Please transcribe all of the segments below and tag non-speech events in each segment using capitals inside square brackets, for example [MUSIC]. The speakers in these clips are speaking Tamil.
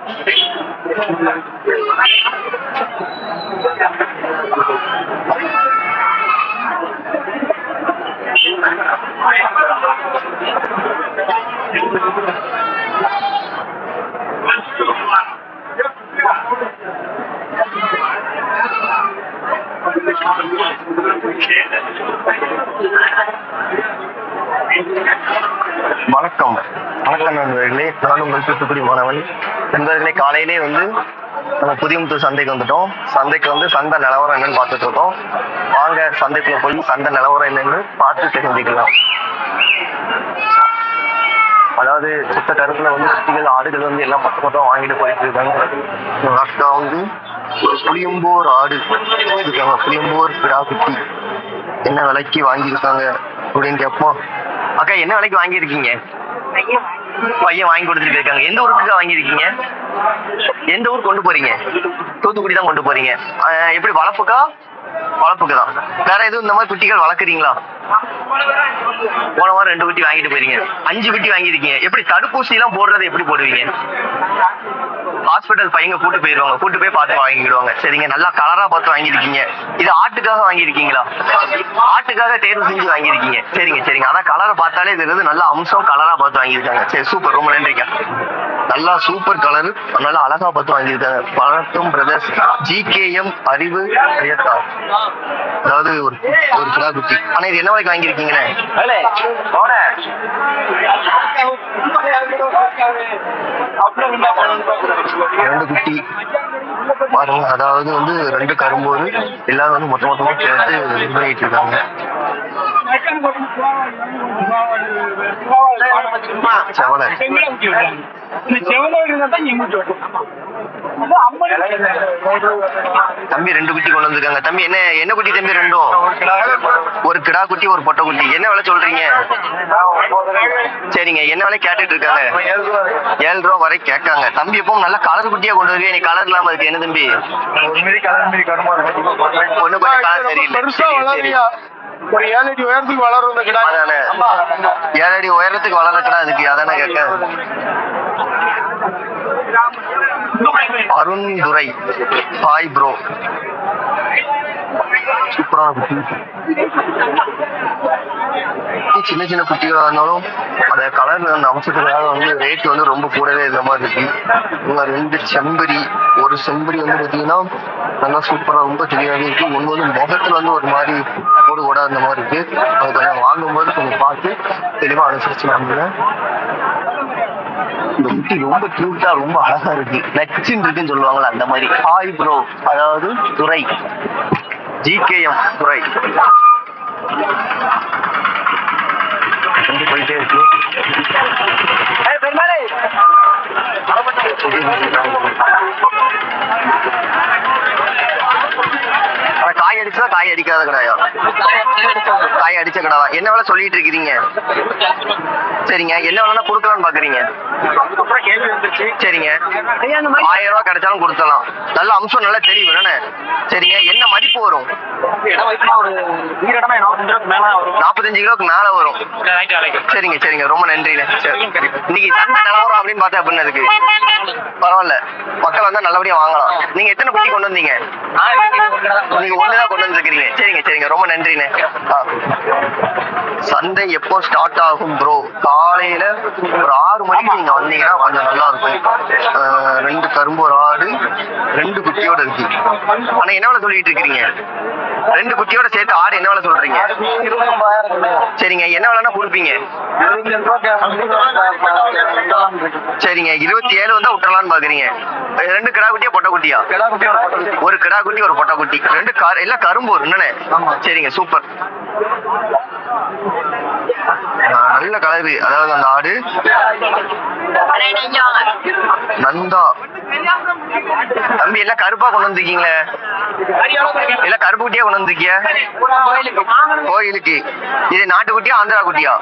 [LAUGHS] Thank you. நான் உங்கள் தூத்துக்குடி மாணவன். நண்பர்களே காலையிலே வந்து நம்ம புதியமுத்தூர் சந்தைக்கு வந்துட்டோம். சந்தைக்கு வந்து சந்தை நிலவரம் என்னன்னு பார்த்துட்டு இருக்கோம். வாங்க சந்தைக்குள்ள போய் சந்தை நிலவரம் என்னன்னு பார்த்து தெரிஞ்சுக்கலாம். அதாவது சுத்த கருத்துல வந்து குட்டிகள் ஆடுகள் வந்து எல்லாம் மொத்த மொத்தம் வாங்கிட்டு போயிட்டு இருக்காங்க. லாஸ்டா வந்து ஒரு புளியம்போர் ஆடு இருக்காங்க புளியம்போர் கிடா என்ன விலைக்கு வாங்கியிருக்காங்க அப்படின்னு கேட்போம். அக்கா என்ன விலைக்கு வாங்கியிருக்கீங்க? பையன் வாங்கி கொடுத்துட்டு போயிருக்காங்க. எந்த ஊருக்கு வாங்கியிருக்கீங்க? எந்த ஊர் கொண்டு போறீங்க? தூத்துக்குடி தான் கொண்டு போறீங்க. எப்படி வளர்ப்புக்கா? வளர்ப்புக்கு தான் வேற எதுவும் இந்த மாதிரி குட்டிகள் வளர்க்குறீங்களா? போன வாரம் ரெண்டு குட்டி வாங்கிட்டு போயிருங்க அஞ்சு குட்டி வாங்கியிருக்கீங்க. எப்படி தடுப்பூசி எல்லாம் போடுறதை எப்படி போடுவீங்க? ஹாஸ்பிட்டல் பையங்க கூட்டு போயிருவாங்க. கூட்டு போய் பார்த்து வாங்கிடுவாங்க சரிங்க நல்லா கலரா பார்த்து வாங்கியிருக்கீங்க. இது ஆட்டுக்காக வாங்கியிருக்கீங்களா? ஆட்டுக்காக தேர்வு செஞ்சு வாங்கியிருக்கீங்க. சரிங்க சரிங்க. ஆனா கலரை பார்த்தாலே தெரியுது நல்ல அம்சம் கலரா பார்த்து வாங்கியிருக்காங்க. சரி சூப்பர் ரொம்ப நன்றிக்கா. நல்லா சூப்பர் கலர் நல்லா அழகா பார்த்து வாங்கியிருக்காங்க. பழக்கம் பிரதர்ஸ் ஜிகேஎம் அறிவு அதாவது ஒரு ஒரு குட்டி. ஆனா இது என்ன வரைக்கும் வாங்கியிருக்கீங்கண்ணே ரெண்டு குட்டி. பாருங்க அதாவது வந்து ரெண்டு கரும்போது எல்லாரும் வந்து மொத்த மொத்தமா சேர்த்து இது பண்ணிட்டு இருக்காங்க. செவலை. தம்பி ரெண்டு குட்டி கொண்டு வந்திருக்காங்க. தம்பி என்ன என்ன குட்டி தம்பி ரெண்டும்? ஒரு கிடா குட்டி ஒரு பொட்டை குட்டி. என்ன விலை சொல்றீங்க? சரிங்க என்ன விலை கேட்டுட்டு இருக்காங்க? ஏழு ரூபா வரை கேட்காங்க. தம்பி எப்பவும் நல்ல கலர் குட்டியா கொண்டு வருவீங்க நீ கலர் இல்லாம இருக்கு. என்ன தம்பி? ஒண்ணு கொஞ்சம் கலர் சரியில்லை. ஒரு ஏழு அடி உயரத்துக்கு வளரும் இந்த கிடா ஏழு அடி உயரத்துக்கு வளர்க்கடா அதுக்கு அதானே கேட்க. அருண் துரை. ஹாய் ப்ரோ சூப்பரான குட்டி சின்ன சின்ன குட்டிகளா இருந்தாலும் அந்த கலர் அந்த அம்சத்துக்காக வந்து ரேட் வந்து ரொம்ப கூடவே இருந்த மாதிரி இருக்கு. இவங்க ரெண்டு செம்பரி ஒரு செம்பரி வந்து பாத்தீங்கன்னா நல்லா சூப்பரா ரொம்ப தெளிவாகவே இருக்கு. ஒண்ணு வந்து முகத்துல வந்து ஒரு மாதிரி கூட கூட அந்த மாதிரி இருக்கு. அது கொஞ்சம் வாங்கும்போது கொஞ்சம் பார்த்து தெளிவா அனுசரிச்சு வாங்குங்க. இந்த குட்டி ரொம்ப கியூட்டா ரொம்ப அழகா இருக்கு. நச்சின் இருக்குன்னு சொல்லுவாங்கல்ல அந்த மாதிரி. ஹாய் ப்ரோ அதாவது துறை ஜிகேஎம் துறை போயிட்டே இருக்கு? காய் அடிச்சா காய் அடிக்காத கடாயா காய் அடிச்ச கடா என்ன வேலை சொல்லிட்டு இருக்கிறீங்க? சரிங்க. என்ன வேலைனா கொடுக்கலாம்னு பாக்குறீங்க. சரிங்க. ஆயிரம் ரூபாய் கிடைச்சாலும் கொடுத்தலாம் நல்ல அம்சம் நல்லா தெரியும் சரிங்க. என்ன மதிப்பு வரும்? நாற்பத்தஞ்சு கிலோக்கு மேல வரும். சரிங்க சரிங்க. ரொம்ப நன்றிண்ணே. இன்னைக்கு சந்தை நிலவரம் அப்படின்னு பார்த்தா அப்படின்னு இருக்கு? பரவாயில்ல. மக்கள் வந்தா நல்லபடியா வாங்கலாம். நீங்க எத்தனை குட்டி கொண்டு வந்தீங்க? நீங்க தான் கொண்டு வந்துருக்கீங்க சரிங்க சரிங்க. ரொம்ப நன்றிண்ணே. ஆ. சந்தை எப்போ ஸ்டார்ட் ஆகும் ப்ரோ காலையில ஒரு ஆறு மணிக்கு நீங்க வந்தீங்கன்னா கொஞ்சம் நல்லா இருக்கும். ரெண்டு கரும்பு ஒரு ஆடு ரெண்டு குட்டியோட இருக்கு. ஆனா என்ன சொல்லிட்டு இருக்கிறீங்க? ரெண்டு குட்டியோட சேர்த்து ஆடு என்ன வேலை சொல்றீங்க? சரிங்க. என்ன வேலைன்னா கொடுப்பீங்க? சரிங்க. இருபத்தி ஏழு வந்தா விட்டுறலாம்னு பாக்குறீங்க. ரெண்டு கிடா குட்டியா பொட்டை குட்டியா? ஒரு கிடா குட்டி ஒரு பொட்டை குட்டி. ரெண்டு கார் எல்லாம் கரும்பு என்னண்ணே? சரிங்க சூப்பர். நல்ல கலரு அதாவது அந்த ஆடு நந்தா. தம்பி எல்லாம் கருப்பா கொண்டு வந்திருக்கீங்களே? எல்லாம் கருப்பு குட்டியா கொண்டு வந்திருக்கிய? கோயிலுக்கு. இது நாட்டுக்குட்டியா ஆந்திரா குட்டியா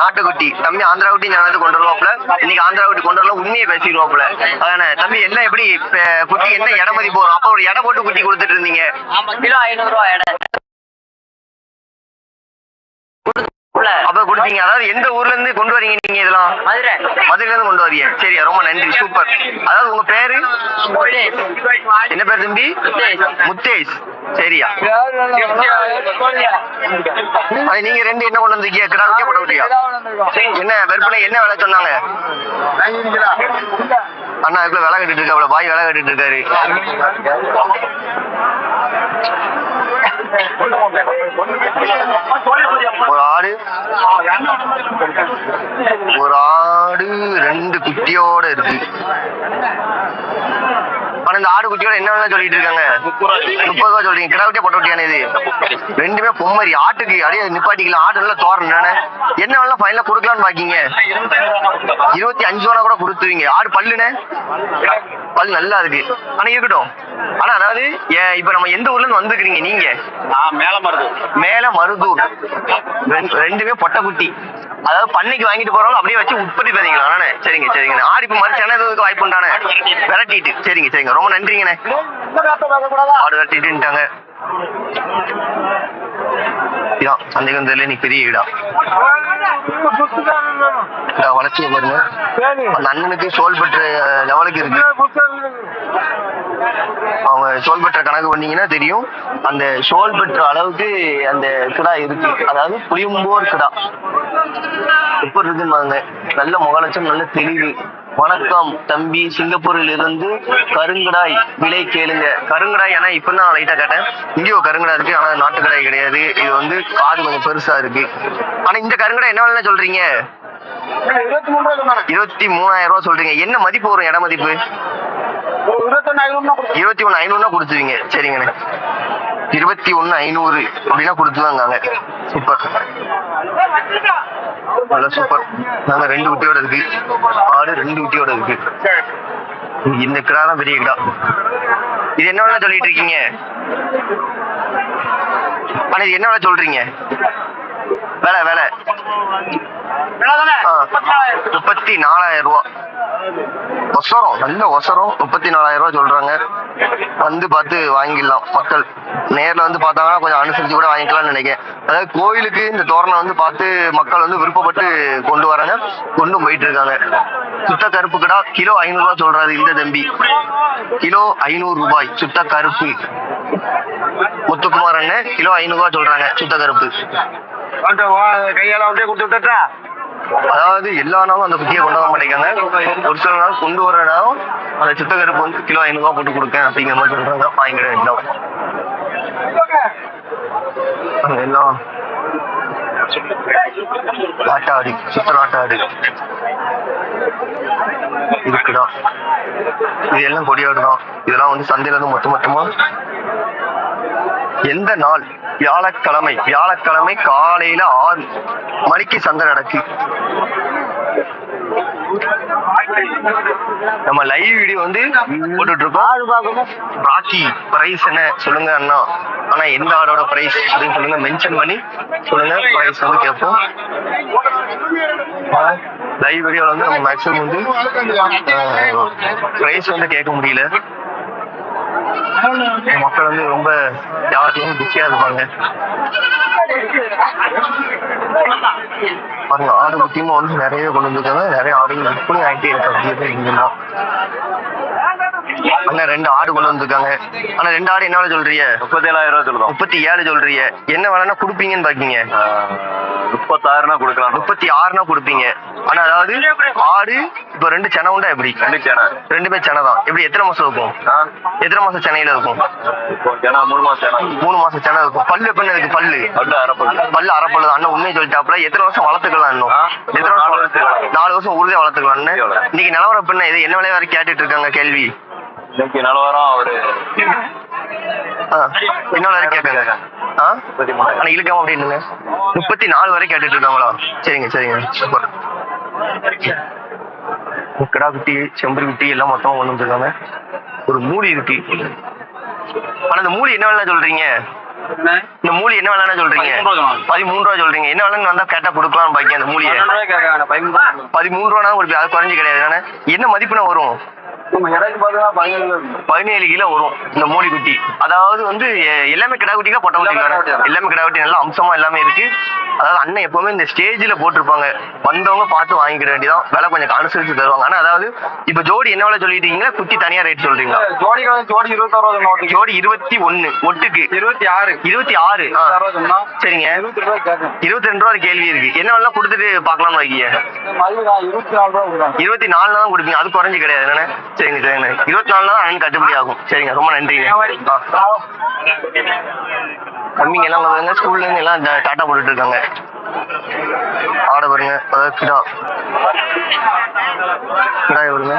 நாட்டுக்குட்டி. தம்பி ஆந்திரா குட்டி ஞானது கொண்டு வருவாப்ல இன்னைக்கு ஆந்திரா குட்டி கொண்டு வரலாம் உண்மையை பேசிடுவாப்ல அதானே? தம்பி எல்லாம் எப்படி குட்டி என்ன இடம் மதிப்பு வரும்? அப்ப ஒரு எடை போட்டு குட்டி கொடுத்துட்டு இருந்தீங்க. ஆமா கிலோ ஐநூறு ரூபா எடை. அப்ப கொடுத்தீங்க அதாவது எந்த ஊர்ல இருந்து கொண்டு வரீங்க நீங்க இதெல்லாம்? மதுரை. மதுரையில இருந்து கொண்டு வரீங்க. சரியா ரொம்ப நன்றி. சூப்பர். அதாவது உங்க பேரு? என்ன பேர் தம்பி? முத்தேஷ். சரியா. அது நீங்க ரெண்டு என்ன கொண்டு வந்தீங்க கிடா விட்டியா போட விட்டியா என்ன விற்பனை என்ன விலை சொன்னாங்க? அண்ணா இதுக்குள்ள விலை கட்டிட்டு இருக்காப்ல. பாய் விலை கட்டிட்டு இருக்காரு. ஒரு ஆடு ஒரு ஆடு ரெண்டு குட்டியோட இருக்கு. ஆனா இந்த ஆடு குட்டியோட என்ன வேணா சொல்லிட்டு இருக்காங்க. முப்பது ரூபா சொல்றீங்க. கிடா குட்டியா பொட்ட குட்டியானே இது? ரெண்டுமே பொம்மரி. ஆட்டுக்கு அப்படியே நிப்பாட்டிக்கலாம். ஆடு நல்லா தோறணும் என்ன வேணா ஃபைனலா கொடுக்கலாம்னு பாக்கீங்க? இருபத்தி அஞ்சு ரூபா கூட கொடுத்துருவீங்க. ஆடு பல்லுனே பல் நல்லா இருக்கு. ஆனா இருக்கட்டும். ஆனா அதாவது இப்ப நம்ம எந்த ஊர்ல இருந்து வந்துக்கிறீங்க நீங்க? மேல மருது மேல மருதூர் ரெண்டு- ரெண்டுமே பொட்டை குட்டி. அதாவது பண்ணைக்கு வாங்கிட்டு போறவங்க அப்படியே வச்சு உற்பத்தி பண்ணிக்கலாம். நானே சரிங்க சரிங்க. ஆடு இப்ப மறு சென்னதுக்கு வாய்ப்பு உண்டானே? விரட்டிட்டு. சரிங்க சரிங்க. ரொம்ப நன்றிங்கண்ணே. ஆடு விரட்டிட்டுட்டாங்க இதான் சந்தேகம் தெரியல நீ பெரிய இதா வளர்ச்சி பாருங்க. அண்ணனுக்கு சோல் பெற்ற லெவலுக்கு இருக்கு. அவங்க சோல் பெற்ற கணக்கு பண்ணீங்கன்னா தெரியும். அந்த சோல் பெற்ற அளவுக்கு அந்த கிடா இருக்கு. அதாவது புளியம்போர் கிடா. எப்படி இருக்குன்னு நல்ல முகலட்சம் நல்ல தெளிவு. வணக்கம் தம்பி. சிங்கப்பூரில் இருந்து கருங்கடாய் விலை கேளுங்க. கருங்கடாய் ஏன்னா இப்ப தான் லைட்டா கேட்டேன். இங்கேயோ கருங்கடாய் இருக்கு ஆனா நாட்டுக்கடாய் கிடையாது. இது வந்து காது கொஞ்சம் பெருசா இருக்கு. ஆனா இந்த கருங்கடாய் என்ன வேலை சொல்றீங்க? இருபத்தி மூணாயிரம் ரூபாய் சொல்றீங்க. என்ன மதிப்பு வரும் இட மதிப்பு? இருபத்தி ஒண்ணு ஐநூறுனா கொடுத்துருவீங்க. சரிங்கண்ணே. இருபத்தி ஒண்ணு ஐநூறு அப்படின்னா கொடுத்துவாங்க சூப்பர். நல்லா சூப்பர். நாங்க ரெண்டு குட்டியோட இருக்கு. ஆடு ரெண்டு குட்டியோட இருக்கு. இந்த கிடா தான் பெரிய கிடா. இது என்ன சொல்லிட்டு இருக்கீங்க? ஆனா இது என்ன சொல்றீங்க? வேலை வேலை. முப்பத்தி நாலாயிரம். ரூபா. ஒசரம் நல்ல ஒசரம். முப்பத்தி நாலாயிரம் ரூபா சொல்றாங்க. வந்து பார்த்து வாங்கிடலாம் மக்கள். நேர்ல வந்து பார்த்தாங்கன்னா கொஞ்சம் அனுசரிச்சு கூட வாங்கிக்கலாம்னு நினைக்கிறேன். அதாவது கோயிலுக்கு இந்த தோரணம் வந்து பார்த்து மக்கள் வந்து விருப்பப்பட்டு கொண்டு வராங்க. கொண்டு போயிட்டு இருக்காங்க. சுத்த கருப்பு கடா கிலோ ஐநூறு ரூபாய் சொல்றாரு இந்த தம்பி. கிலோ ஐநூறு ரூபாய் சுத்த கருப்பு. முத்துக்குமார் அண்ணன் கிலோ ஐநூறு ரூபாய் சொல்றாங்க சுத்த கருப்பு. கையால வந்து கொடுத்து விட்டுட்டா? அதாவது எல்லா நாளும் அந்த குட்டியை கொண்டு வர மாட்டேங்காங்க ஒரு சில நாள் கொண்டு வர நாளும் அந்த சித்த கருப்பு வந்து கிலோ ஐநூறு ரூபா போட்டு கொடுக்க அப்படிங்கிற மாதிரி சொல்றாங்க. வாங்கிட வேண்டாம் எல்லாம் ஆட்டாடி சுத்த ஆட்டாடு இருக்குடா இது எல்லாம் கொடியாடு தான் இதெல்லாம் வந்து சந்தையில இருந்து மொத்த மொத்தமா எந்த நாள்? வியாழக்கிழமை. வியாழக்கிழமை காலையில ஆறு மணிக்கு சந்தை நடக்கு. நம்ம லைவ் வீடியோ வந்து போட்டுட்டு இருக்கோம் ராக்கி பிரைஸ் என்ன சொல்லுங்க அண்ணா. ஆனா எந்த ஆடோட பிரைஸ் அப்படின்னு சொல்லுங்க. மென்ஷன் பண்ணி சொல்லுங்க. பிரைஸ் வந்து கேட்போம். லைவ் வீடியோல வந்து நம்ம மேக்ஸிமம் வந்து பிரைஸ் வந்து கேட்க முடியல. மக்கள் வந்து ரொம்ப யாருக்கும் பிஸியா இருப்பாங்க. பாருங்க ஆடு முக்கியமா வந்து நிறைய கொண்டு வந்திருக்காங்க. நிறைய ஆடுகள் விற்பனை ஆகிட்டே இருக்கு அப்படியே தான் அண்ணா ரெண்டு ஆடு கொண்டு வந்திருக்காங்க. ஆனா ரெண்டு ஆடு என்ன விலை சொல்றீங்க? முப்பத்தி ஏழாயிரம் ரூபா சொல்லுதோம். முப்பத்தி ஏழு சொல்றீங்க. என்ன விலைன்னா கொடுப்பீங்கன்னு பாக்கீங்க. முப்பத்தாறுனா கொடுக்கலாம். முப்பத்தி ஆறுனா கொடுப்பீங்க. ஆனா அதாவது ஆடு இப்ப ரெண்டு செனை உண்டா எப்படி? ரெண்டு சேனை. ரெண்டுமே செனை தான். எப்படி எத்தனை மாசம் இருக்கும்? எத்தனை மாசம் சென்னையில இருக்கும்? மூணு மாசம் மூணு மாசம் செனை இருக்கும். பல்லு எப்ப இருக்கு பல்லு? அவ்வளோ அரைப்பள்ளு பல்லு. அரைப்பல்லு தான். அண்ணன் உண்மையை சொல்லிட்டாப்ல எத்தனை வருஷம் வளர்த்துக்கலாம் இன்னும்? எத்தனை வருஷம் நாலு வருஷம் உறுதியா வளர்த்துக்கலாம்னு? இன்னைக்கு நிலவரம் பின்ன இது என்ன விலை வரை கேட்டுட்டு இருக்காங்க கேள்வி? இன்னைக்கு நிலவரம் ஒரு வரை கேட்காங்க ஆ முப்பத்தி மூணாயிரம் ஆனா இழுக்காம அப்படின்னுங்க முப்பத்தி நாலு வரை கேட்டுட்டு இருக்காங்களா? சரிங்க சரிங்க. சூப்பர். கிடா குட்டி செம்பரி குட்டி எல்லாம் மொத்தமா கொண்டு வந்திருக்காங்க. ஒரு மூலி இருக்கு ஆனா இந்த மூலி என்ன விலை சொல்றீங்க? இந்த மூலி என்ன விலைன்னு சொல்றீங்க? பதிமூணு ரூபா சொல்றீங்க. என்ன விலைன்னு வந்தா கேட்டா கொடுக்கலாம் பாக்கி அந்த மூலியை பதிமூணு ரூபா அது குறைஞ்சு கிடையாது? என்ன மதிப்புனா வரும்? பதினேழு கிலோ வரும் இந்த மூலி குட்டி அதாவது வந்து எல்லாமே கிடா குட்டிக்கா பொட்டை குட்டி குட்டி. எல்லாமே கிடா குட்டி நல்லா அம்சமா எல்லாமே இருக்கு. அதாவது அண்ணன் எப்பவுமே இந்த ஸ்டேஜ்ல போட்டிருப்பாங்க. வந்தவங்க பார்த்து வாங்கிக்கிட வேண்டியதான் விலை கொஞ்சம் அனுசரிச்சு தருவாங்க. ஆனா அதாவது இப்ப ஜோடி என்ன விலை சொல்லிட்டீங்களா? குட்டி தனியா ரேட் சொல்றீங்களா? ஜோடி ஜோடி நோட்டுக்கு ஜோடி இருபத்தி ஒண்ணு ஒட்டுக்கு. இருபத்தி ஆறு. இருபத்தி ஆறு சரிங்க. இருபத்தி இருபத்தி ரெண்டு ரூபா கேள்வி இருக்கு. என்ன வேணா கொடுத்துட்டு மதியம் நான் இருபத்தி நாலு ரூபா இருபத்தி நாலுல தான் கொடுப்பீங்க. அது குறைஞ்சு கிடையாது. என்னண்ணே சரிங்க சரிங்க இருபத்தி நாலு நாள் அண்ணன் கட்டுப்படி ஆகும். சரிங்க ரொம்ப நன்றிங்க. கம்மிங்க தம்பிங்க எல்லாம் வருவாங்க ஸ்கூல்ல இருந்து எல்லாம் டாட்டா போட்டுட்டு இருக்காங்க ஆட வருங்க அதாவது கிடா. கிடாய் வருங்க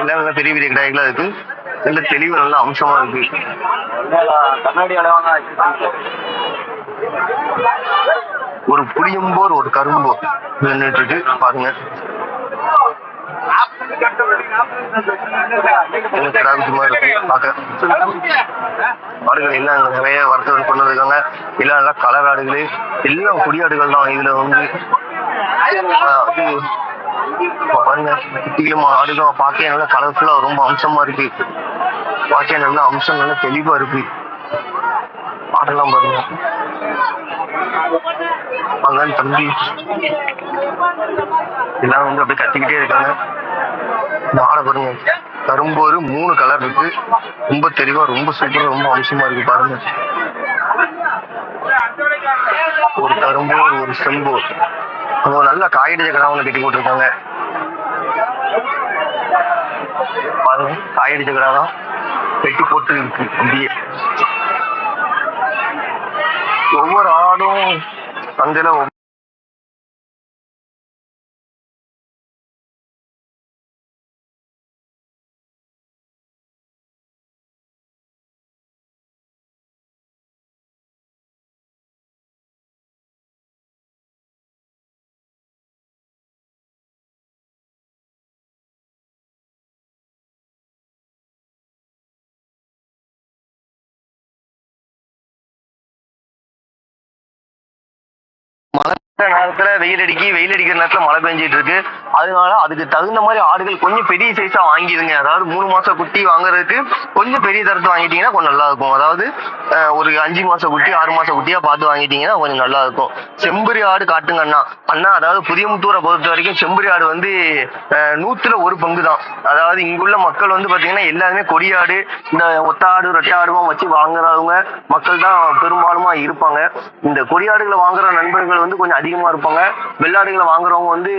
எல்லாம் நல்லா பெரிய பெரிய கிடாய்களா இருக்கு. நல்ல தெளிவு நல்ல அம்சமா இருக்கு. ஒரு புளியம்போர் ஒரு கரும்போர் நின்றுட்டு பாருங்க. நல்ல இருக்கு. பார்க்க. ஆடுகள் எல்லாம் நிறைய வர்த்தகம் கொண்டு வந்திருக்காங்க. எல்லாம் நல்லா கலர் ஆடுகள். எல்லாம் கொடியாடுகள் தான் இதுல வந்து. பாருங்க குட்டிகளும் ஆடுகளும் பார்க்க நல்லா கலர்ஃபுல்லா ரொம்ப அம்சமா இருக்கு. பார்க்க நல்ல அம்சம் நல்லா தெளிவா இருக்கு. ஆடெல்லாம் பாருங்க அதான் தம்பி. எல்லாம் வந்து அப்படியே கத்திக்கிட்டே இருக்காங்க. இந்த ஆடை பாருங்க. கரும்போரு மூணு கலர் இருக்கு. ரொம்ப தெளிவா ரொம்ப சூப்பரா ரொம்ப அம்சமா இருக்கு பாருங்க. ஒரு கரும்போர் ஒரு செம்போர் அவங்க நல்ல காய்கறி கடை ஒன்று கட்டி போட்டிருக்காங்க. பாருங்க காயடிச்ச கடை தான் கட்டி போட்டு இருக்கு அப்படியே. ஒவ்வொரு ஆடும் சந்தையில ஒவ்வொரு மழை பெய்யுற நேரத்துல வெயில் அடிக்கி வெயில் அடிக்கிற நேரத்துல மழை பெஞ்சிட்டு இருக்கு அதனால அதுக்கு தகுந்த மாதிரி ஆடுகள் கொஞ்சம் பெரிய சைஸா வாங்கிடுங்க அதாவது மூணு மாசம் குட்டி வாங்குறதுக்கு கொஞ்சம் பெரிய தரத்து வாங்கிட்டீங்கன்னா கொஞ்சம் நல்லா இருக்கும். அதாவது ஒரு அஞ்சு மாசம் குட்டி ஆறு மாசம் குட்டியா பார்த்து வாங்கிட்டீங்கன்னா கொஞ்சம் நல்லா இருக்கும். செம்பரி ஆடு காட்டுங்க அண்ணா. அண்ணா அதாவது புதியமுத்தூரை பொறுத்த வரைக்கும் செம்பரி ஆடு வந்து நூத்துல ஒரு பங்கு தான். அதாவது இங்குள்ள மக்கள் வந்து பாத்தீங்கன்னா எல்லாருமே கொடியாடு இந்த ஒத்தாடு ரெட்டை ஆடுமா வச்சு வாங்குறவங்க மக்கள் தான் பெரும்பாலுமா இருப்பாங்க. இந்த கொடியாடுகளை வாங்குற நண்பர்கள் வந்து கொஞ்சம் அதிகமா இருப்பாங்க. வெள்ளாடுகளை வாங்குறவங்க வந்து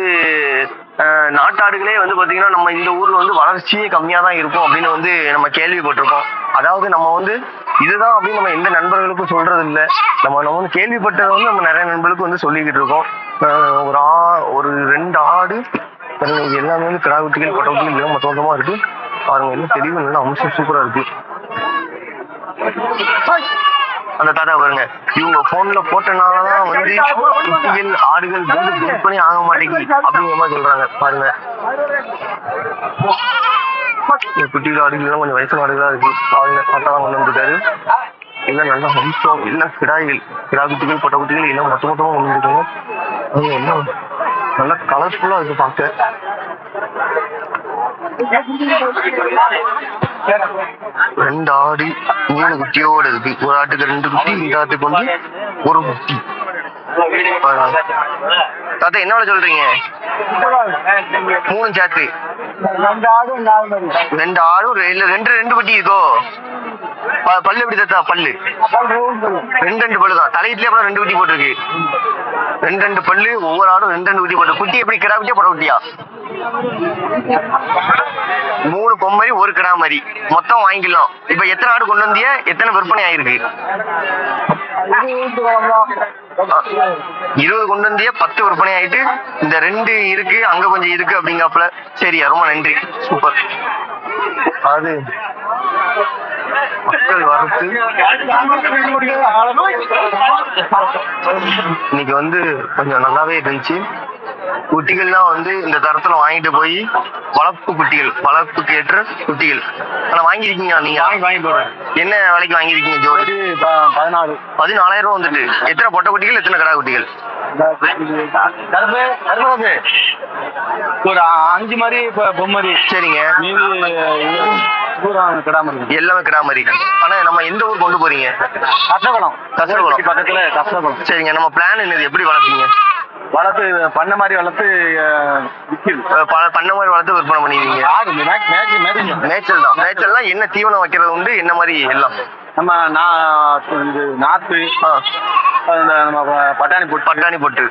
நாட்டாடுகளே வந்து பாத்தீங்கன்னா நம்ம இந்த ஊர்ல வந்து வளர்ச்சியே கம்மியா தான் இருக்கும் அப்படின்னு வந்து நம்ம கேள்விப்பட்டிருக்கோம். அதாவது நம்ம வந்து இதுதான் அப்படின்னு நம்ம எந்த நண்பர்களுக்கும் சொல்றது இல்ல நம்ம நம்ம வந்து கேள்விப்பட்டதை வந்து நம்ம நிறைய நண்பர்களுக்கு வந்து சொல்லிக்கிட்டு இருக்கோம். அஹ், ஒரு ஆ ஒரு ரெண்டு ஆடு எல்லாமே வந்து கிடா குட்டிகள் கொட்டை குட்டிகள் மொத்த இருக்கு. பாருங்க எல்லாம் தெளிவு நல்லா அம்சம் சூப்பரா இருக்கு. அந்த தாத்தா பாருங்க. இவங்க போன்ல போட்டனாலதான் வந்து குட்டிகள் ஆடுகள் வந்து விற்பனை ஆக மாட்டேங்குது அப்படிங்கிற மாதிரி சொல்றாங்க. பாருங்க. இந்த குட்டிகள் ஆடுகள் எல்லாம் கொஞ்சம் வயசான ஆடுகளா இருக்கு. பாருங்க தாத்தா கொண்டு வந்திருக்காரு எல்லாம் நல்ல வம்சம் எல்லாம் கிடாய்கள். கிடா குட்டிகள் பொட்டை குட்டிகள் எல்லாம் மொத்த மொத்தமா கொண்டு வந்திருக்காங்க. அவங்க எல்லாம் நல்லா கலர்ஃபுல்லா இருக்கு பார்க்க. ரெண்டு ஆடு மூணு குட்டியோட இருக்கு. ஒரு ஆட்டுக்கு ரெண்டு குட்டி இந்த ஆட்டுக்கு வந்து ஒரு குட்டி. தாத்தா என்ன சொல்றீங்க? மூணு சேர்த்து. ரெண்டு ஆடும் ரெண்டு இல்ல ரெண்டு ரெண்டு குட்டி இருக்கோ? பல்லு எப்படி தாத்தா பல்லு? ரெண்டு ரெண்டு பல்லு தான் தலையிலே அப்புறம் ரெண்டு குட்டி போட்டிருக்கு. ரெண்டு ரெண்டு பல்லு ஒவ்வொரு ஆடும் ரெண்டு ரெண்டு குட்டி போட்டு. குட்டி எப்படி கிடா குட்டியா போட குட்டியா? மூணு பொம்மரி ஒரு கிடா மாதிரி மொத்தம் வாங்கிக்கலாம் இப்ப எத்தனை ஆடு கொண்டு வந்திய? எத்தனை விற்பனை ஆயிருக்கு? இருபது கொண்டு வந்திய பத்து விற்பனை ஆயிட்டு இந்த ரெண்டு இருக்கு அங்க கொஞ்சம் இருக்கு அப்படிங்காப்புல. சரியா ரொம்ப நன்றி. சூப்பர். அது மக்கள் வரத்து இன்னைக்கு வந்து கொஞ்சம் நல்லாவே இருந்துச்சு குட்டிகள்லாம் வந்து இந்த தரத்துல வாங்கிட்டு போய் வளர்ப்பு குட்டிகள் வளர்ப்புக்கு ஏற்ற குட்டிகள் ஆனா வாங்கியிருக்கீங்க நீங்க என்ன விலைக்கு வாங்கியிருக்கீங்க ஜோடி பதினாலு பதினாலாயிரம் ரூபா வந்துட்டு எத்தனை பொட்டை குட்டிகள் எத்தனை கடா குட்டிகள் ஒரு அஞ்சு மாதிரி பொம்மரி சரிங்க கிடாம எல்லாமே கிடா மாதிரி ஆனா நம்ம எந்த ஊர் கொண்டு போறீங்க? கஷ்டகுளம் கஷ்டகுளம். பக்கத்துல கஷ்டகுளம் சரிங்க நம்ம பிளான் என்னது? எப்படி வளர்ப்பீங்க? வளர்த்து பண்ண மாதிரி வளர்த்து பண்ண மாதிரி வளர்த்து விற்பனை மேட்ச் மேய்ச்சல் தான். மேய்ச்சல்லாம் என்ன தீவனம் வைக்கிறது உண்டு என்ன மாதிரி எல்லாம்? நம்ம நாத்து நம்ம பட்டாணி போட்டு பட்டாணி போட்டு.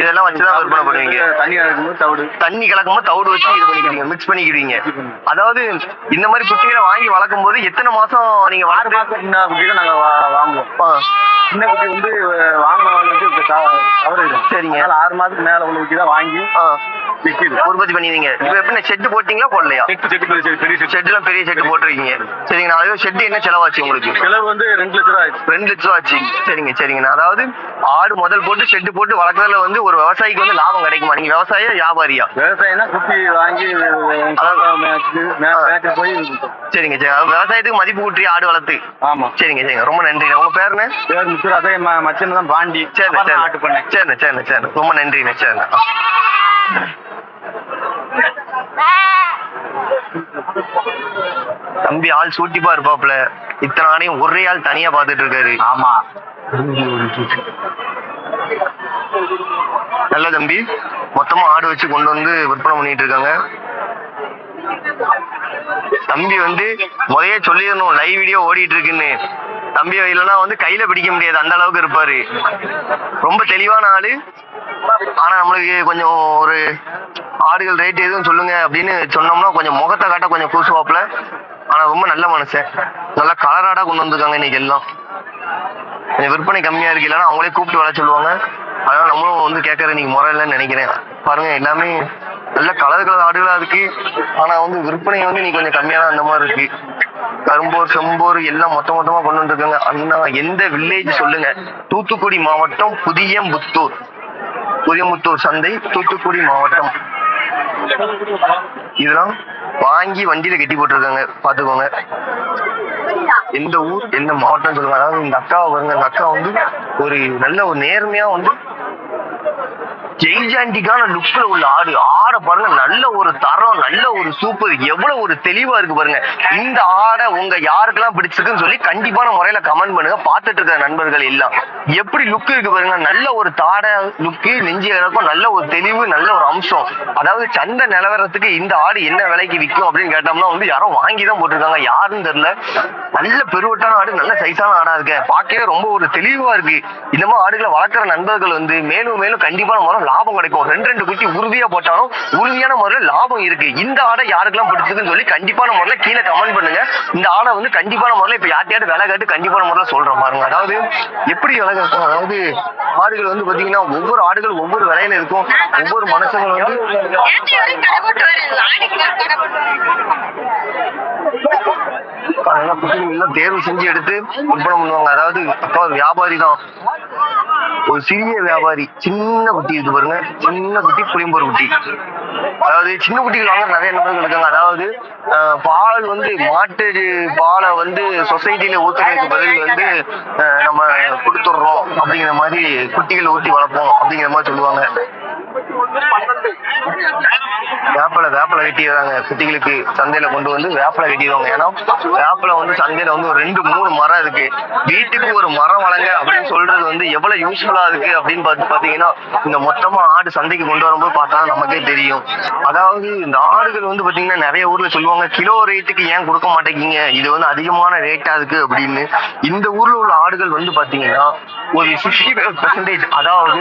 இதெல்லாம் வச்சுதான் விற்பனை பண்ணுவீங்க. தண்ணி கலக்கும்போது தவிடு. தண்ணி கலக்கும்போது தவிடு வச்சு இது பண்ணிக்கிறீங்க மிக்ஸ் பண்ணிக்கிறீங்க. அதாவது இந்த மாதிரி குட்டிகளை வாங்கி வளர்க்கும் போது எத்தனை மாசம் நீங்க ஆறு மாசம் சின்ன குட்டி தான் நாங்க வாங்குவோம். சின்ன குட்டி வந்து வாங்கின வந்து தவறிடும். சரிங்க. ஆறு மாசத்துக்கு மேல உள்ள குட்டி தான் வாங்கி உற்பத்தி பண்ணிடுவீங்க. இப்ப எப்படி ஷெட் போட்டீங்களா போடலையா செட்டு பெரிய ஷெட் போட்டிருக்கீங்க. சரிங்க அதாவது ஷெட் என்ன செலவாச்சு உங்களுக்கு? செலவு வந்து ரெண்டு லட்ச ரூபா ரெண்டு லட்சம் ரூபா ஆச்சு. சரிங்க சரிங்கண்ணா அதாவது ஆடு முதல் போட்டு ஷெட் போட்டு வளர்க்கறதுல வந்து ஒரு விவசாயிக்கு வந்து லாபம் கிடைக்குமா? நீங்க விவசாய வியாபாரியா? விவசாயம்னா குட்டி வாங்கி போய் சரிங்க சரி. விவசாயத்துக்கு மதிப்பு கூட்டி ஆடு வளர்த்து. ஆமா. சரிங்க சரிங்க. ரொம்ப நன்றி உங்க பேருண்ணே பேர் முத்தூர். அதே மச்சன் தான் பாண்டி. சரிண்ணே அப்புறம் ஆட்டு பண்ணேன் சரிண்ணே சரிண்ணே சரிண்ணே. ரொம்ப நன்றிண்ணே சரிண்ணே. [LAUGHS] தம்பி ஆள் சூட்டிப்பா இருப்பாப்ல இத்தனை ஆணையும் ஒரே ஆள் தனியா பாத்துட்டு இருக்காரு ஆமா. நல்ல தம்பி மொத்தமா ஆடு வச்சு கொண்டு வந்து விற்பனை பண்ணிட்டு இருக்காங்க தம்பி வந்து முறையே சொல்லிடணும் லைவ் வீடியோ ஓடிட்டு இருக்குன்னு தம்பி இல்லைன்னா வந்து கையில பிடிக்க முடியாது அந்த அளவுக்கு இருப்பாரு. ரொம்ப தெளிவான ஆளு. ஆனா நம்மளுக்கு கொஞ்சம் ஒரு ஆடுகள் ரேட் எதுவும் சொல்லுங்க அப்படின்னு சொன்னோம்னா கொஞ்சம் முகத்தை காட்ட கொஞ்சம் கூசுவாப்புல. ஆனா ரொம்ப நல்ல மனுஷன். நல்ல கலராடா கொண்டு வந்திருக்காங்க இன்னைக்கு எல்லாம். கொஞ்சம் விற்பனை கம்மியா இருக்கு. இல்லைன்னா அவங்களே கூப்பிட்டு வர சொல்லுவாங்க. அதனால நம்மளும் வந்து கேட்கறது இன்னைக்கு முறை இல்லைன்னு நினைக்கிறேன். பாருங்க எல்லாமே நல்ல கலர் கலர் ஆடுகளா இருக்கு. ஆனா வந்து விற்பனை வந்து நீ கொஞ்சம் கம்மியா தான் அந்த மாதிரி இருக்கு. கரும்போர் செம்போர் எல்லாம் மொத்த மொத்தமா கொண்டு வந்திருக்காங்க. அண்ணா எந்த வில்லேஜ் சொல்லுங்க? தூத்துக்குடி மாவட்டம் புதியம்புத்தூர். புதியமுத்தூர் சந்தை தூத்துக்குடி மாவட்டம். இதெல்லாம் வாங்கி வண்டியில கட்டி போட்டிருக்காங்க. பாத்துக்கோங்க எந்த ஊர் எந்த மாவட்டம் சொல்லுங்க. அதாவது இந்த அக்காவை பாருங்க. இந்த அக்கா வந்து ஒரு நல்ல ஒரு நேர்மையா வந்து ஜெய்ஜாண்டிக்கான லுக்ல உள்ள ஆடு ஆடை பாருங்க நல்ல ஒரு தரம் நல்ல ஒரு சூப்பர் எவ்வளவு ஒரு தெளிவா இருக்கு பாருங்க. இந்த ஆடை உங்க யாருக்கெல்லாம் பிடிச்சிருக்குன்னு சொல்லி கண்டிப்பான முறையில கமெண்ட் பண்ணுங்க. பார்த்துட்டு இருக்க நண்பர்கள் எல்லாம். எப்படி லுக் இருக்கு பாருங்க நல்ல ஒரு தாடை லுக்கு நெஞ்சு இறக்கம் நல்ல ஒரு தெளிவு நல்ல ஒரு அம்சம். அதாவது சந்தை நிலவரத்துக்கு இந்த ஆடு என்ன விலைக்கு விற்கும் அப்படின்னு கேட்டோம்னா வந்து யாரோ வாங்கி தான் போட்டிருக்காங்க. யாருன்னு தெரியல. நல்ல பெருவட்டான ஆடு நல்ல சைஸான ஆடா இருக்கு. பார்க்கவே ரொம்ப ஒரு தெளிவா இருக்கு. இந்த மாதிரி ஆடுகளை வளர்க்குற நண்பர்கள் வந்து மேலும் மேலும் கண்டிப்பான முறை லாபம் கிடைக்கும். ரெண்டு ரெண்டு குட்டி உறுதியா போட்டாலும் உறுதியான முறையில் லாபம் இருக்கு. இந்த ஆடை யாருக்கெல்லாம் பிடிச்சதுன்னு சொல்லி கண்டிப்பான முறையில் கீழே கமெண்ட் பண்ணுங்க. இந்த ஆடை வந்து கண்டிப்பான முறையில் இப்ப யார்ட்டையாவது விலை கேட்டு கண்டிப்பான முறையில் சொல்றேன் பாருங்க. அதாவது எப்படி விலை கேட்கும்? அதாவது ஆடுகள் வந்து பாத்தீங்கன்னா ஒவ்வொரு ஆடுகள் ஒவ்வொரு விலையில இருக்கும். ஒவ்வொரு மனுஷங்களும் வந்து எல்லாம் தேர்வு செஞ்சு எடுத்து விற்பனை பண்ணுவாங்க. அதாவது வியாபாரி தான். ஒரு சிறிய வியாபாரி சின்ன குட்டி இருக்கு பாருங்க சின்ன குட்டி புளியம்பூர் குட்டி. அதாவது சின்ன குட்டிகள் வாங்க நிறைய நபர்கள் இருக்காங்க. அதாவது பால் வந்து மாட்டு பாலை வந்து சொசைட்டில ஊத்துறதுக்கு பதில் வந்து நம்ம கொடுத்துடுறோம் அப்படிங்கிற மாதிரி குட்டிகள் ஊட்டி வளர்ப்போம் அப்படிங்கிற மாதிரி சொல்லுவாங்க. வேப்பிலை வேப்பிலை வெட்டிடுறாங்க குட்டிகளுக்கு சந்தையில கொண்டு வந்து வேப்பிலை வெட்டிடுவாங்க. ஏன்னா வேப்பிலை வந்து சந்தையில வந்து ஒரு ரெண்டு மூணு மரம் இருக்கு. வீட்டுக்கு ஒரு மரம் வளங்க அப்படின்னு சொல்றது வந்து எவ்வளவு யூஸ்ஃபுல்லா இருக்கு அப்படின்னு பார்த்து பாத்தீங்கன்னா இந்த மொத்தமா ஆடு சந்தைக்கு கொண்டு வரும்போது பார்த்தா நமக்கே தெரியும். அதாவது இந்த ஆடுகள் வந்து பாத்தீங்கன்னா நிறைய ஊர்ல சொல்லுவாங்க கிலோ ரேட்டுக்கு ஏன் கொடுக்க மாட்டேங்கிங்க இது வந்து அதிகமான ரேட்டா இருக்கு அப்படின்னு. இந்த ஊர்ல உள்ள ஆடுகள் வந்து பாத்தீங்கன்னா ஒரு சிக்ஸ்டி ஃபைவ் அதாவது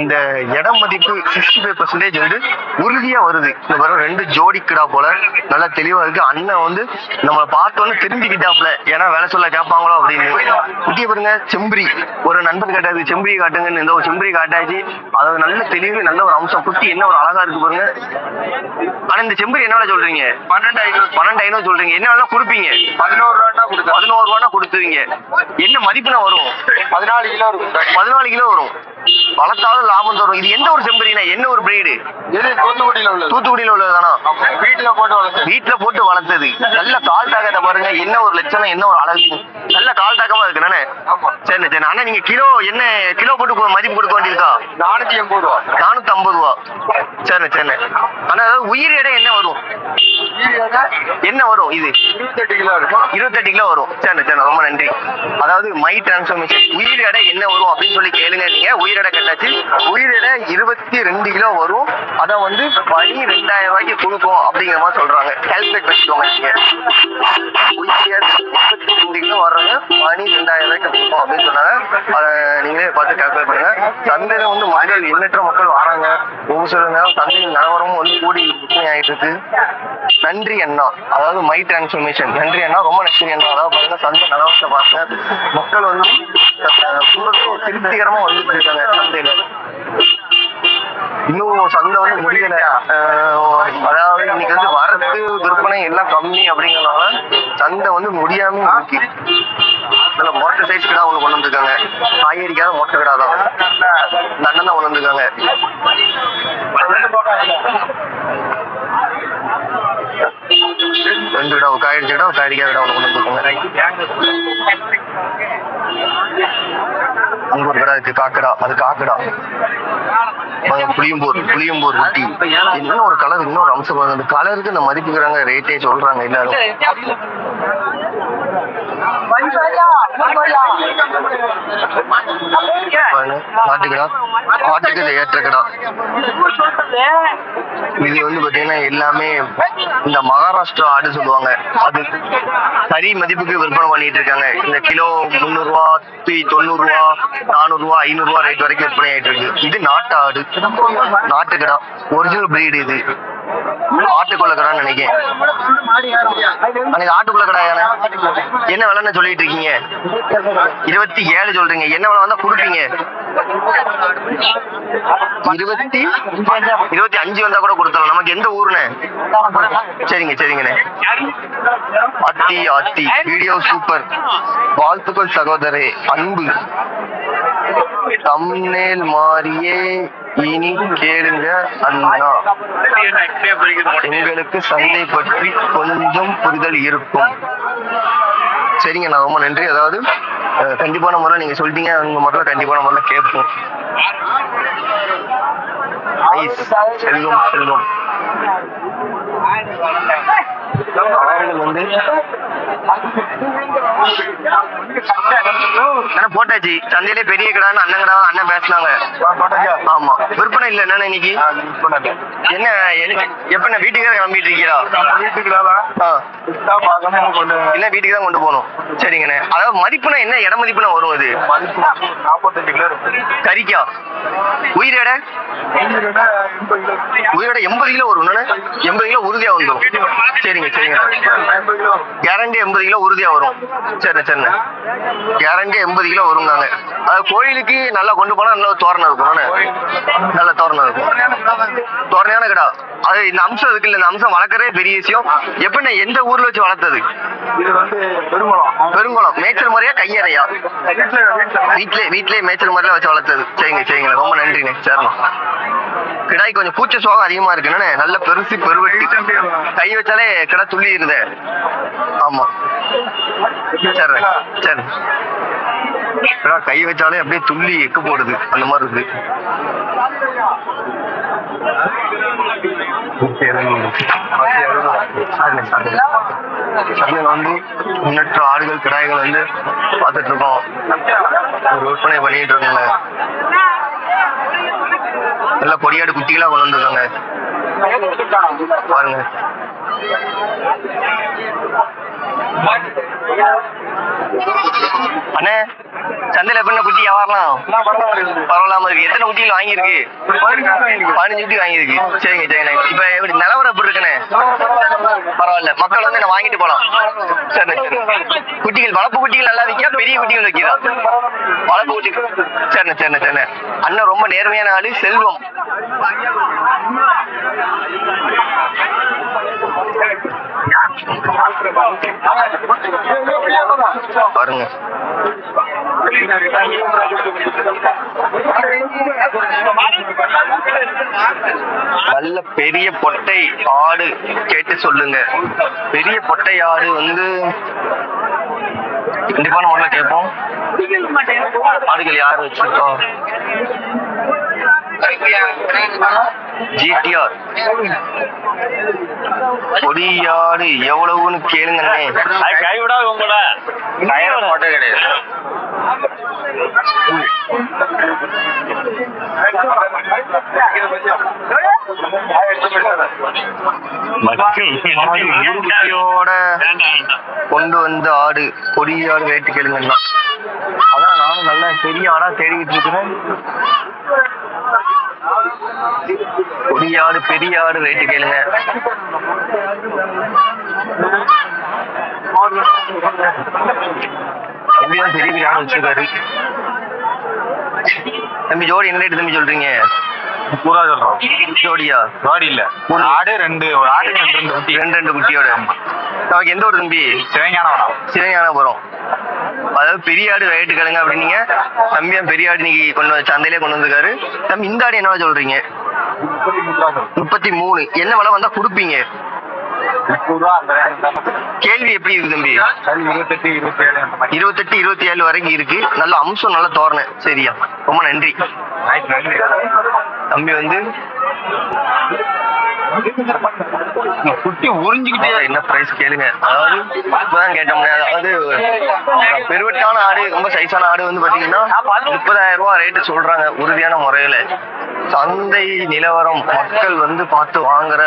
இந்த இடம் மதிப்பு சிக்ஸ்டி ஃபைவ் பெர்சன்டேஜ் வந்து உறுதியா வருது. இந்த வர ரெண்டு ஜோடி கிடா போல நல்லா தெளிவா இருக்கு. அண்ணன் வந்து நம்ம பார்த்தோன்னு திரும்பிக்கிட்டாப்ல ஏன்னா வேலை சொல்ல கேட்பாங்களோ அப்படின்னு. குட்டியை பாருங்க செம்பரி. ஒரு நண்பர் கேட்டாரு செம்பரி காட்டுங்கன்னு. இந்த ஒரு செம்பரி காட்டாச்சு. அது நல்ல தெளிவு நல்ல ஒரு அம்சம். குட்டி என்ன ஒரு அழகா இருக்கு பாருங்க. ஆனா இந்த செம்பரி என்ன சொல்றீங்க? பன்னெண்டு ஐநூறு பன்னெண்டு ஐநூறு சொல்றீங்க. என்ன வேலை கொடுப்பீங்க? பதினோரு ரூபா பதினோரு ரூபா கொடுத்துவீங்க என்ன மதிப்புனா வரும்? பதினாலு கிலோ இருக்கும். பதினாலு கிலோ வரும். வளர்த்தாலும் லாபம் தரும். இது எந்த ஒரு செம்பரி சரிண்ணே என்ன ஒரு பிரீடு தூத்துக்குடியில உள்ளது? தூத்துக்குடியில உள்ளதுதானா? வீட்டுல போட்டு வளர்த்து வீட்டுல போட்டு வளர்த்தது. நல்ல கால் தாக்கத்தை பாருங்க. என்ன ஒரு லட்சணம் என்ன ஒரு அழகு. நல்ல கால் தாக்கமா இருக்கு நானே. சரிண்ணே சரி அண்ணா நீங்க கிலோ என்ன கிலோ போட்டு மதிப்பு கொடுக்க வேண்டியிருக்கா நானூத்தி எண்பது ரூபா. நானூத்தி ஐம்பது ரூபா சரிண்ணே சரிண்ணே ஆனா உயிர் எடை என்ன வரும்? என்ன வரும் இது? இருபத்தெட்டு கிலோ இருக்கும். இருபத்தெட்டு கிலோ வரும். சரிண்ணே சரிண்ணே ரொம்ப நன்றி. அதாவது மை டிரான்ஸ்ஃபர்மேஷன் உயிர் எடை என்ன வரும் அப்படின்னு சொல்லி கேளுங்க நீங்க. உயிர் எடை கேட்டாச்சு. உயிர் எடை இருபத்தி ரெண்டு கிலோ வரும். அதை வந்து பனி ரெண்டாயிரம் ரூபாய்க்கு கொடுக்கும் அப்படிங்கிற மாதிரி சொல்றாங்க. கால்குலேட் பண்ணிக்கோங்க நீங்க. ரெண்டு கிலோ வர்றாங்க பனி ரெண்டாயிரம் ரூபாய்க்கு கொடுக்கும் அப்படின்னு சொன்னாங்க. அதை நீங்களே பார்த்து கால்குலேட் பண்ணுங்க. சந்தையில வந்து மக்கள் எண்ணற்ற மக்கள் வராங்க. ஒவ்வொரு சொல்லுங்க சந்தையின் நிலவரமும் வந்து கூடி விற்பனை ஆயிட்டு இருக்கு. நன்றி அண்ணா. அதாவது மை டிரான்ஸ்ஃபர்மேஷன் நன்றி அண்ணா. ரொம்ப நன்றி அண்ணா. அதாவது பாருங்க சந்தை நிலவரத்தை பார்த்தேன் மக்கள் வந்து ரொம்ப திருப்திகரமா வந்துட்டு இருக்காங்க சந்தையில. இன்னும் சந்தை வந்து முடியல. அதாவது இன்னைக்கு வந்து வரத்து விற்பனை எல்லாம் கம்மி அப்படிங்கறதுனால சந்தை வந்து முடியாம இருக்கு. நல்ல மொட்டை சைஸ் கடா ஒண்ணு கொண்டு வந்திருக்காங்க. காய்கறிக்காக மொட்டை கடா தான். இந்த அண்ணன் தான் கொண்டு வந்திருக்காங்க. ரெண்டு கடா காய்கறி கடா காய்கறிக்காக கடா ஒண்ணு கொண்டு வந்திருக்காங்க. அங்க ஒரு கடை இருக்கு காக்கடா அது காக்கடா. புளியம்பூர் புளியம்பூர் குட்டி. இன்னும் ஒரு கலர் இன்னொரு அம்சம் அந்த கலருக்கு இந்த மதிப்புக்கிறாங்க ரேட்டே சொல்றாங்க எல்லாரும். பாருங்க, ஆட்டுக்கடா இது ஏற்ற கடா இது வந்து பாத்தீங்கன்னா எல்லாமே இந்த மகாராஷ்டிரா ஆடு சொல்லுவாங்க. அது சரி மதிப்புக்கு விற்பனை பண்ணிட்டு இருக்காங்க. இந்த கிலோ முந்நூறு ரூபா தொண்ணூறு ரூபா நானூறு ரூபா ஐநூறு ரூபா ரேட் வரைக்கும் விற்பனை ஆயிட்டு இருக்கு. இது நாட்டு ஆடு. நாட்டுக்கடா. ஒரிஜினல் பிரீடு இது. ஆட்டுக்குள்ள கடான்னு நினைக்கிறேன் ஆட்டுக்குள்ள கடா என்ன விலைன்னு சொல்லிட்டு இருக்கீங்க? இருபத்தி ஏழு சொல்றீங்க. என்ன வந்தா கொடுப்பீங்க? இருபத்தி இருபத்தி அஞ்சு வந்தா கூட கொடுத்துடலாம். நமக்கு எந்த ஊருண்ணே சரிங்க சரிங்கண்ணே. அத்தி அத்தி. Video super. வாழ்த்துக்கள் சகோதரே. அன்பு. தம்னேல் மாறியே இனி கேளுங்க அண்ணா. எங்களுக்கு சந்தை பற்றி கொஞ்சம் புரிதல் இருக்கும். சரிங்க நான் ரொம்ப நன்றி. அதாவது கண்டிப்பான முறை நீங்க சொல்லிட்டீங்க அவங்க மட்டும் கண்டிப்பான முறையில் கேட்போம். Nice. செல்வம் செல்வம். அவர்கள் வந்து போட்டாச்சு? சந்தையிலே பெரிய கடான்னு அண்ணன் கடா அண்ணன் பேசினாங்க. ஆமா. விற்பனை இல்ல என்னன்னு இன்னைக்கு? என்ன எப்ப வீட்டுக்கு தான் கிளம்பிட்டு இருக்கீரா ஆ. இல்ல வீட்டுக்கு தான் கொண்டு போகணும்? சரிங்கண்ணே. அதாவது மதிப்புனா என்ன? இட மதிப்புனா வரும் அது. நாற்பத்தஞ்சு கிலோ இருக்கும் கறிக்கா உயிர் எடை உயிரோட எண்பது கிலோ வரும். எண்பது கிலோ உறுதியா வந்துடும் சரிங்க சரிங்க கேரண்டி எண்பது கிலோ உறுதியா வரும். சரி சரிண்ணே கேரண்டி எண்பது கிலோ வருங்காங்க. அது கோயிலுக்கு நல்லா கொண்டு போனா நல்ல தோரணம் இருக்கும்? நல்ல தோரணம் இருக்கும். தோரணையான கடா. அது இந்த அம்சம் இருக்குல்ல இந்த அம்சம் வளர்க்கறதே பெரிய விஷயம். எப்படிண்ணே எந்த ஊர்ல வச்சு வளர்த்தது? இது வந்து பெருங்குளம். பெருங்குளம். மேய்ச்சல் முறையா கையறையா? வீட்டுல வீட்லயே. மேய்ச்சல் முறையில வச்சு வளர்த்தது. சரிங்க சரிங்க. ரொம்ப நன்றிண்ணே. சரிண்ணா. கிடாய் கொஞ்சம் பூச்ச சோகம் அதிகமா இருக்கு என்னண்ணே நல்ல பெருசு பெருவெட்டி. கை வச்சாலே கிடா துள்ளிடுதே ஆமா. சரி. கை வச்சாலே அப்படியே துள்ளி எக்கு போடுது. அந்த மாதிரி இருக்கு. சந்தையில வந்து எண்ணற்ற ஆடுகள் கிடாய்கள் வந்து பார்த்துட்டு இருக்கோம். ஒரு விற்பனை பண்ணிட்டு இருக்காங்க. நல்ல கொடியாடு குட்டிகளா கொண்டு வந்திருக்காங்க பாருங்க. அண்ணே சந்தையில எப்படின்னா குட்டி வியாபாரம் பரவாயில்லாம இருக்கு. எத்தனை குட்டிகள் வாங்கியிருக்கு? பதினஞ்சு குட்டி வாங்கியிருக்கு. சரிங்க சரிங்க. இப்ப எப்படி நிலவரம் எப்படி இருக்குண்ணே? பரவாயில்ல. மக்கள் வந்து என்ன வாங்கிட்டு போலாம். சரி சரி. குட்டிகள் வளர்ப்பு குட்டிகள் நல்லா விற்கா பெரிய குட்டிகள் வைக்கிறா வளர்ப்பு குட்டிகள். சரிண்ணே சரிண்ணே சரிண்ணே அண்ணன் ரொம்ப நேர்மையான ஆளு செல்வம். பாருங்க. நல்ல பெரிய பொட்டை ஆடு கேட்டு சொல்லுங்க. பெரிய பொட்டை ஆடு வந்து கண்டிப்பான முறையில் கேட்போம். ஆடுகள் யார் வச்சிருக்கோம்? ஜிடிஆர் கொடியாடு எவ்வளவுன்னு கேளுங்கண்ணே. கைவிடா உங்கள. போட்டோ கிடையாது. கொண்டு வந்த ஆடு கொடியாடு ரேட்டு கேளுங்கண்ணா. அதான் நானும் நல்லா பெரிய ஆடா தேடிக்கிட்டு இருக்கிறேன் கொடியாடு பெரிய ஆடு ரேட்டு கேளுங்க. தம்பி தான் பெரிய பெரிய ஆடு வச்சிருக்காரு. தம்பி ஜோடி என்ன ரேட்டு தம்பி சொல்றீங்க? பூரா சொல்றோம். ஜோடியா? ஜோடி இல்ல. ஒரு ஆடு ரெண்டு ஒரு ஆடு ரெண்டு ரெண்டு குட்டி. ரெண்டு ரெண்டு குட்டியோட. நமக்கு எந்த ஒரு தம்பி? சிவஞானபுரம் அதாவது பெரிய ஆடு ரேட்டு கேளுங்க அப்படின்னீங்க. தம்பியா பெரிய ஆடு இன்னைக்கு கொண்டு வந்து சந்தையிலே கொண்டு வந்திருக்காரு. தம்பி இந்த ஆடு என்ன சொல்றீங்க? முப்பத்தி மூணு. என்ன விலை வந்தா கொடுப்பீங்க முப்பது ரூபா அந்த ரேஞ்ச் தான். கேள்வி எப்படி இருக்கு தம்பி? இருபத்தெட்டு இருபத்தி ஏழு அந்த மாதிரி. இருபத்தெட்டு இருபத்தி ஏழு வரைக்கும் இருக்கு. நல்ல அம்சம் நல்ல தோரணை. சரியா. ரொம்ப நன்றி. தம்பி வந்து குட்டி உறிஞ்சிக்கிட்டே என்ன பிரைஸ் கேளுங்க. அதாவது இப்பதான் கேட்டோம்னா அதாவது பெருவெட்டான ஆடு ரொம்ப சைஸான ஆடு வந்து பாத்தீங்கன்னா முப்பதாயிரம் ரூபாய் ரேட்டு சொல்றாங்க உறுதியான முறையில. சந்தை நிலவரம் மக்கள் வந்து பார்த்து வாங்குற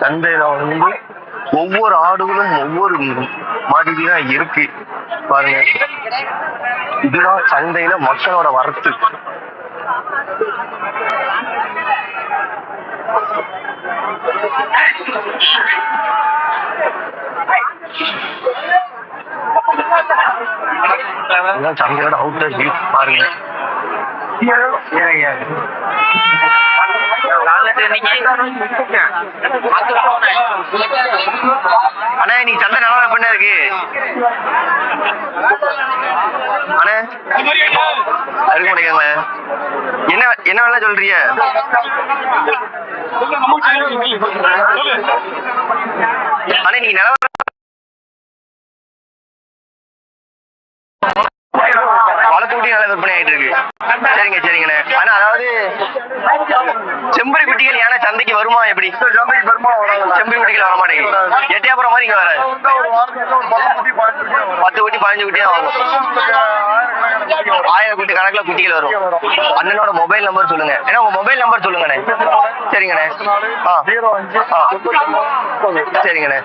சந்தையில வந்து ஒவ்வொரு ஆடுகளும் ஒவ்வொரு மாதிரி தான் இருக்கு. பாருங்க. இதுதான் சந்தையில மக்களோட வரத்து. சந்தையோட அவுட்டர் பாருங்க. அண்ணா இன்னைக்கு சந்தை நிலவரம் எப்படி இருக்கு? அண்ணே அருக மாட்டேங்க என்ன என்ன வேலை சொல்றீங்க அண்ணா நீங்க நிலவரம் வளர்த்து குட்டி நல்லா விற்பனை ஆயிட்டு இருக்கு சரிங்க சரிங்கண்ணே ஆனா அதாவது செம்பரி குட்டிகள் யானை சந்தைக்கு வருமா எப்படி? செம்பரி வருமா செம்பரி குட்டிகள் வர மாட்டேங்குது. எட்டியாபுரம் மாதிரி இங்க வராது. பத்து குட்டி பதினஞ்சு குட்டி பதினஞ்சு குட்டியா வரும் ஆயிரம் குட்டி கணக்குல குட்டிகள் வரும். அண்ணனோட மொபைல் நம்பர் சொல்லுங்க. ஏன்னா உங்க மொபைல் நம்பர் சொல்லுங்கண்ணே. சரிங்கண்ணே. ஆ. சரிங்கண்ணே.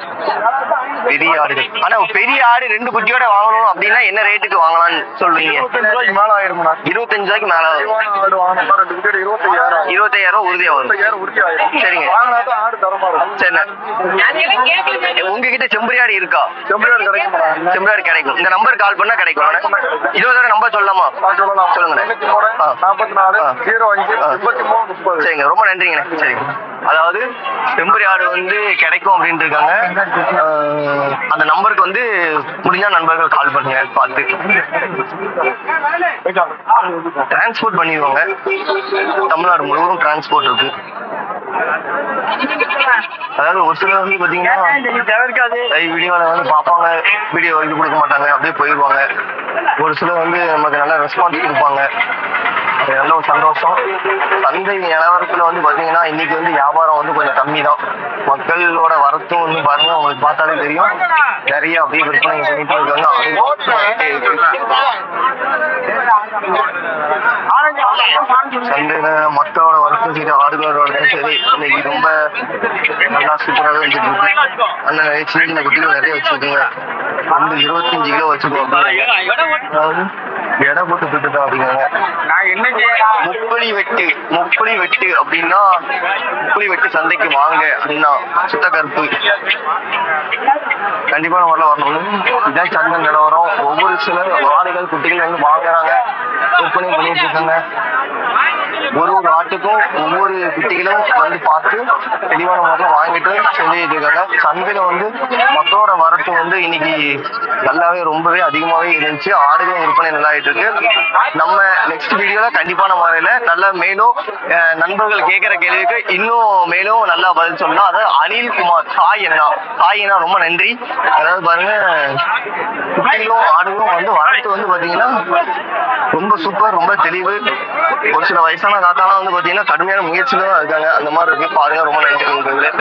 பெரிய ஆடு ஆனா பெரிய ஆடு ரெண்டு குட்டியோட வாங்கணும் அப்படின்னா என்ன ரேட்டுக்கு வாங்கலாம்னு சொல்றீங்க? ஆயிரும்ண்ணா இருபத்தஞ்சு ரூபாய்க்கு மேல வரும். ஆடு வாங்கணும்னா ரெண்டு குட்டி இருபத்தையாயிரம் இருபத்தையாயிரம் ரூபாய் உறுதியா வரும். இருபத்தையாயிரம் உறுதி ஆயிரும் சரிங்க. வாங்கினா ஆடு தரமா இருக்கும். சரிண்ணே. உங்ககிட்ட செம்பரி ஆடு இருக்கா? செம்பியாடு கிடைக்குமா செம்பரி ஆடு கிடைக்கும். இந்த நம்பர் கால் பண்ணா கிடைக்கும். இருபதோட நம்பர் சொல்லலாமா. நாற்பத்தி நாலு. ஜீரோ அஞ்சு. முப்பத்தி மூணு முப்பது. சரிங்க. ரொம்ப நன்றிங்கண்ணே. சரிங்க. அதாவது செம்பரி ஆடு வந்து கிடைக்கும் அப்படின்ட்டு இருக்காங்க. அந்த நம்பருக்கு வந்து முடிஞ்சா நண்பர்கள் கால் பண்ணுங்க பார்த்து. டிரான்ஸ்போர்ட் பண்ணிடுவாங்க. தமிழ்நாடு முழுவதும் டிரான்ஸ்போர்ட் இருக்கு. அதாவது ஒரு சிலர் வந்து பாத்தீங்கன்னா வீடியோல வந்து பார்ப்பாங்க. வீடியோ இது கொடுக்க மாட்டாங்க. அப்படியே போயிடுவாங்க. ஒரு சிலர் வந்து நமக்கு நல்ல ரெஸ்பான்ஸ் கொடுப்பாங்க. நல்ல ஒரு சந்தோஷம். சந்தை நிலவரத்துல வந்து பாத்தீங்கன்னா இன்னைக்கு வந்து வியாபாரம் வந்து கொஞ்சம் கம்மி தான் மக்களோட வரத்தும் வந்து பாருங்க உங்களுக்கு பார்த்தாலே தெரியும். நிறைய அப்படியே விற்பனை பண்ணிட்டு இருக்காங்க சந்தையில மக்களோட வரத்தும் சரி ஆடுகளோட வரத்தும் சரி இன்னைக்கு ரொம்ப நல்லா சூப்பராக இருந்துட்டு இருக்கு. நிறைய சின்ன சின்ன குட்டிகள் நிறைய வச்சிருக்கீங்க. வந்து இருபத்தஞ்சு கிலோ வச்சுக்கோங்க அதாவது எடை போட்டு விட்டுட்டோம் அப்படிங்கிறாங்க நான் என்ன செய்யலாம் முப்பளி வெட்டு முப்பளி வெட்டு அப்படின்னா முப்பளி வெட்டு சந்தைக்கு வாங்க அப்படின்னா சுத்த கருப்பு. கண்டிப்பா நம்ம வரணும். இதான் சந்தை நிலவரம். ஒவ்வொரு சிலர் ஆடுகள் குட்டிகள் வந்து வாங்குறாங்க. விற்பனை பண்ணிட்டு இருக்காங்க. ஒரு ஒரு ஆட்டுக்கும் ஒவ்வொரு குட்டிகளும் வந்து பார்த்து தெளிவான முறையில் வாங்கிட்டு செஞ்சுட்டு இருக்காங்க. சந்தையில வந்து மக்களோட வரத்து வந்து இன்னைக்கு நல்லாவே ரொம்பவே அதிகமாவே இருந்துச்சு. ஆடுகளும் விற்பனை நல்லா ஆயிட்டு இருக்கு. நம்ம நெக்ஸ்ட் வீடியோல கண்டிப்பான முறையில நல்ல மேலும் நண்பர்கள் கேட்கிற கேள்விக்கு இன்னும் மேலும் நல்லா பதில் சொல்லலாம். அதாவது அனில் குமார் சாய் அண்ணா. சாய் அண்ணா ரொம்ப நன்றி. அதாவது பாருங்க குட்டிகளும் ஆடுகளும் வந்து வரத்து வந்து பாத்தீங்கன்னா ரொம்ப சூப்பர் ரொம்ப தெளிவு. ஒரு சில வயசான தாத்தாலாம் வந்து பாத்தீங்கன்னா கடுமையான முயற்சியில தான் இருக்காங்க. அந்த மாதிரி இருக்கு. பாருங்க ரொம்ப நன்றி. நண்பர்களே